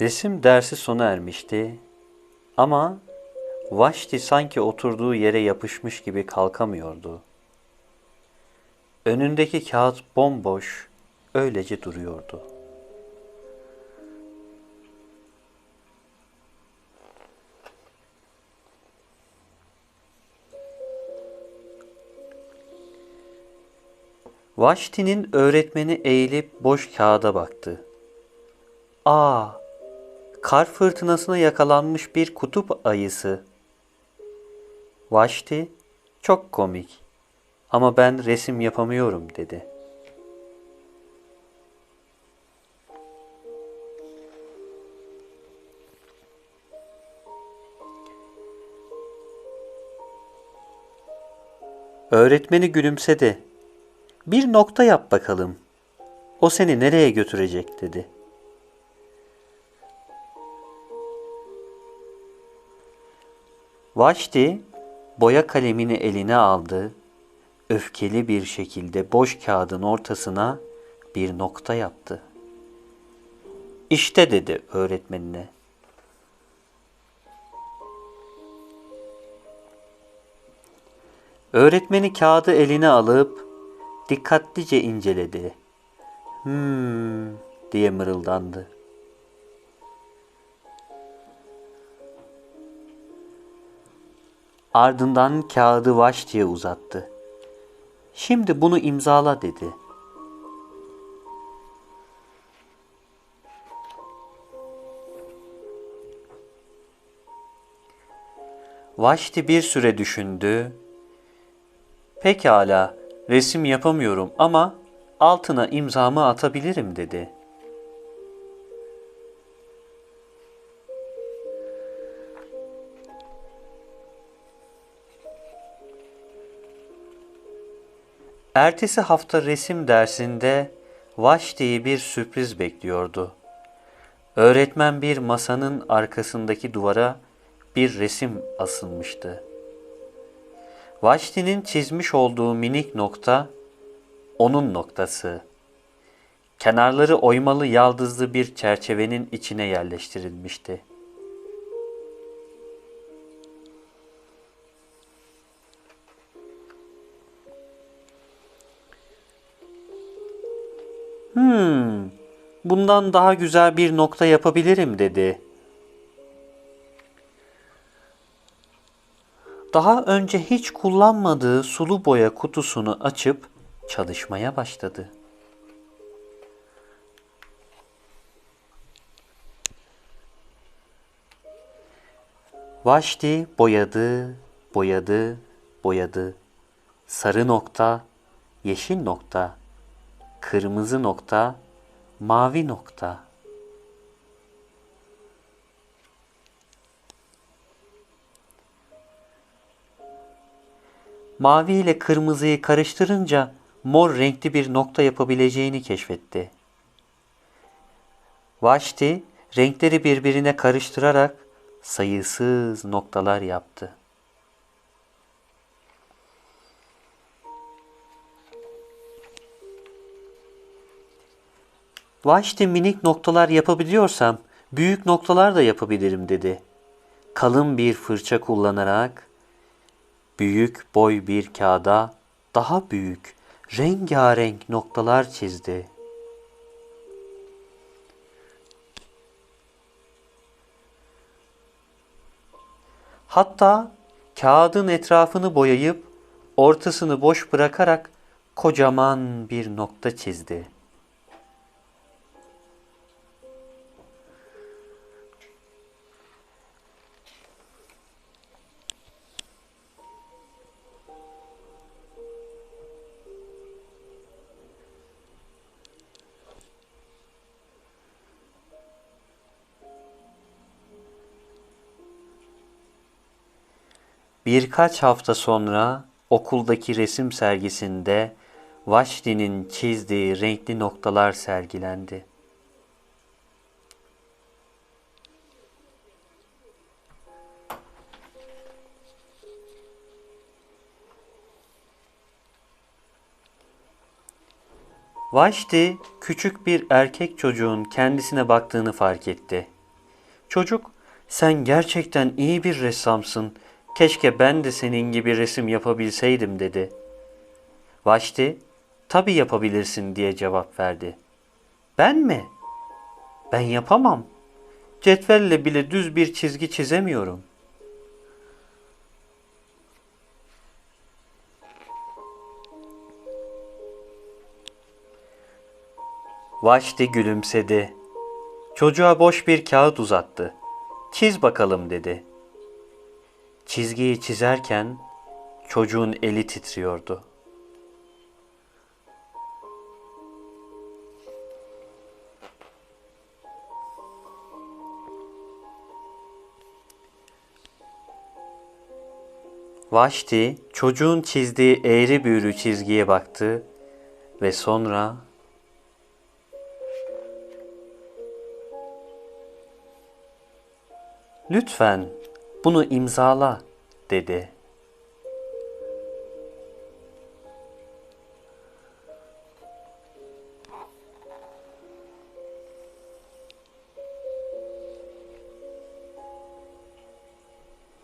Resim dersi sona ermişti ama Vaşti sanki oturduğu yere yapışmış gibi kalkamıyordu. Önündeki kağıt bomboş, öylece duruyordu. Vaşti'nin öğretmeni eğilip boş kağıda baktı. Aa, kar fırtınasına yakalanmış bir kutup ayısı. Vaşti, çok komik ama ben resim yapamıyorum dedi. Öğretmeni gülümsedi. Bir nokta yap bakalım. O seni nereye götürecek dedi. Vaşti boya kalemini eline aldı. Öfkeli bir şekilde boş kağıdın ortasına bir nokta yaptı. İşte dedi öğretmenine. Öğretmeni kağıdı eline alıp dikkatlice inceledi. Hmm diye mırıldandı. Ardından kağıdı Vaşti'ye uzattı. Şimdi bunu imzala dedi. Vaşti bir süre düşündü. Pekala, resim yapamıyorum ama altına imzamı atabilirim dedi. Ertesi hafta resim dersinde Vaşti'yi bir sürpriz bekliyordu. Öğretmen bir masanın arkasındaki duvara bir resim asılmıştı. Vaşti'nin çizmiş olduğu minik nokta onun noktası. Kenarları oymalı yaldızlı bir çerçevenin içine yerleştirilmişti. Hmm, bundan daha güzel bir nokta yapabilirim dedi. Daha önce hiç kullanmadığı sulu boya kutusunu açıp çalışmaya başladı. Vaşti boyadı, boyadı, boyadı. Sarı nokta, yeşil nokta, kırmızı nokta, mavi nokta. Mavi ile kırmızıyı karıştırınca mor renkli bir nokta yapabileceğini keşfetti. Vaşti renkleri birbirine karıştırarak sayısız noktalar yaptı. Vaşti minik noktalar yapabiliyorsam büyük noktalar da yapabilirim dedi. Kalın bir fırça kullanarak büyük boy bir kağıda daha büyük rengarenk noktalar çizdi. Hatta kağıdın etrafını boyayıp ortasını boş bırakarak kocaman bir nokta çizdi. Birkaç hafta sonra okuldaki resim sergisinde Vaşti'nin çizdiği renkli noktalar sergilendi. Vaşti küçük bir erkek çocuğun kendisine baktığını fark etti. Çocuk, sen gerçekten iyi bir ressamsın. Keşke ben de senin gibi resim yapabilseydim dedi. Vaşti, tabii yapabilirsin diye cevap verdi. Ben mi? Ben yapamam. Cetvelle bile düz bir çizgi çizemiyorum. Vaşti gülümsedi. Çocuğa boş bir kağıt uzattı. Çiz bakalım dedi. Çizgiyi çizerken çocuğun eli titriyordu. Vaşti çocuğun çizdiği eğri büğrü çizgiye baktı ve sonra Lütfen bunu imzala dedi.